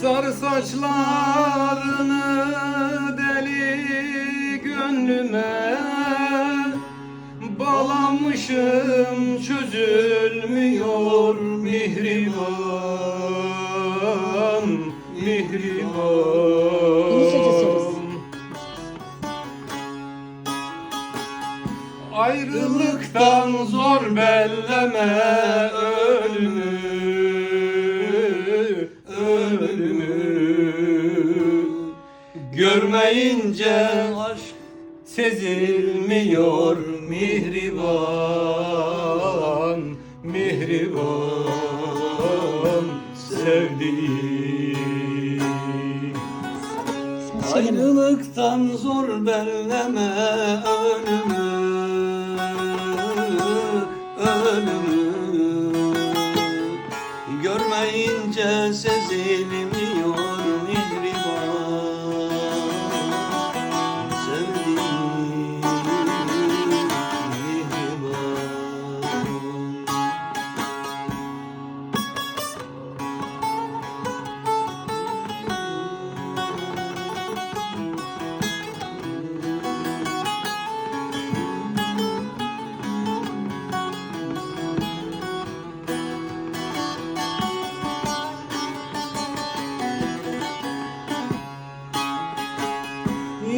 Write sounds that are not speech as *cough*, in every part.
Sarı saçlarını deli gönlüme Bağlanmışım çözülmüyor mihriban Mihriban. Ayrılıktan zor belleme ölümü Görmeyince aşk sezilmiyor mihriban Mihriban sevdiğim. Ayrılıktan zor belleme ölümü Ölümü Görmeyince sezilmiyor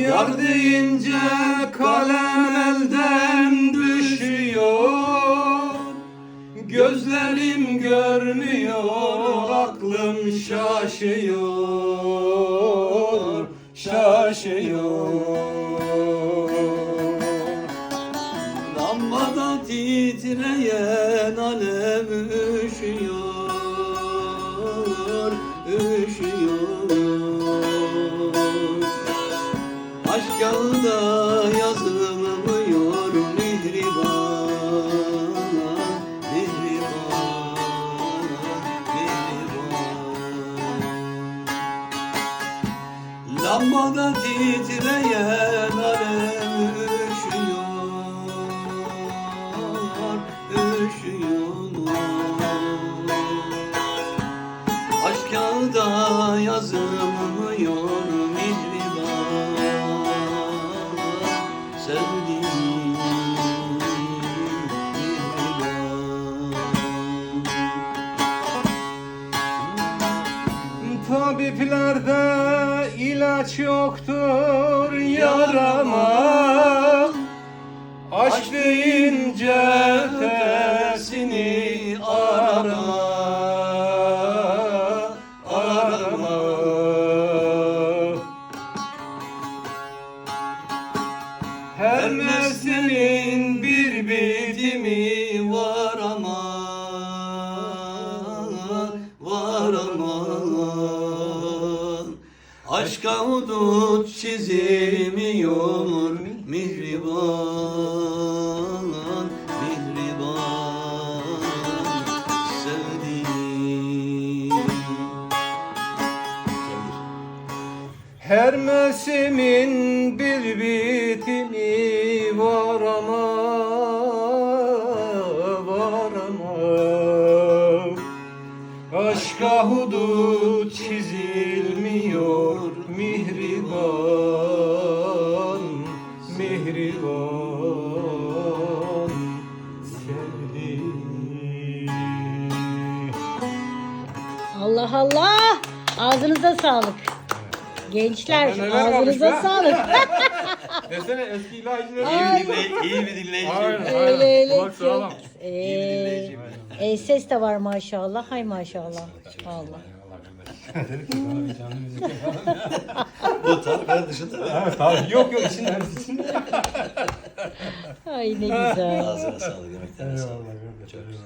Yar deyince kalem elden düşüyor. Gözlerim görmüyor, aklım şaşıyor Şaşıyor. Lambada titreyen alem Aşk yağında yazılmıyor mihriban Mihriban Mihriban Lambada titreyen alem üşüyor Üşüyor Aşk kağıda yazılmıyor Tabiplerde ilaç yoktur yarama. Aşk deyince Aşka hudut çizilmiyor. Mihriban Mihriban. Sevdiğim. Her mevsimin bir bitimi var ama var ama. Aşka hudut çizilmiyor mihriban Mihriban sevdiğim Allah Allah. Ağzınıza sağlık. Gençler neler varmış ağzınıza be? sağlık. *laughs* Desene eski ilahiciler. Ay. iyi bir dinleyici. Aynen öyle aynen. öyle. Kulak sağlam. Ee, dinleyiciyim e, ses de var maşallah. Hay maşallah. Allah. Bu tarifler dışında. Evet abi yok yok işin hepsi için. Ay ne güzel. Ağzına sağlık, yemeklerine sağlık. Eyvallah, Çok güzel.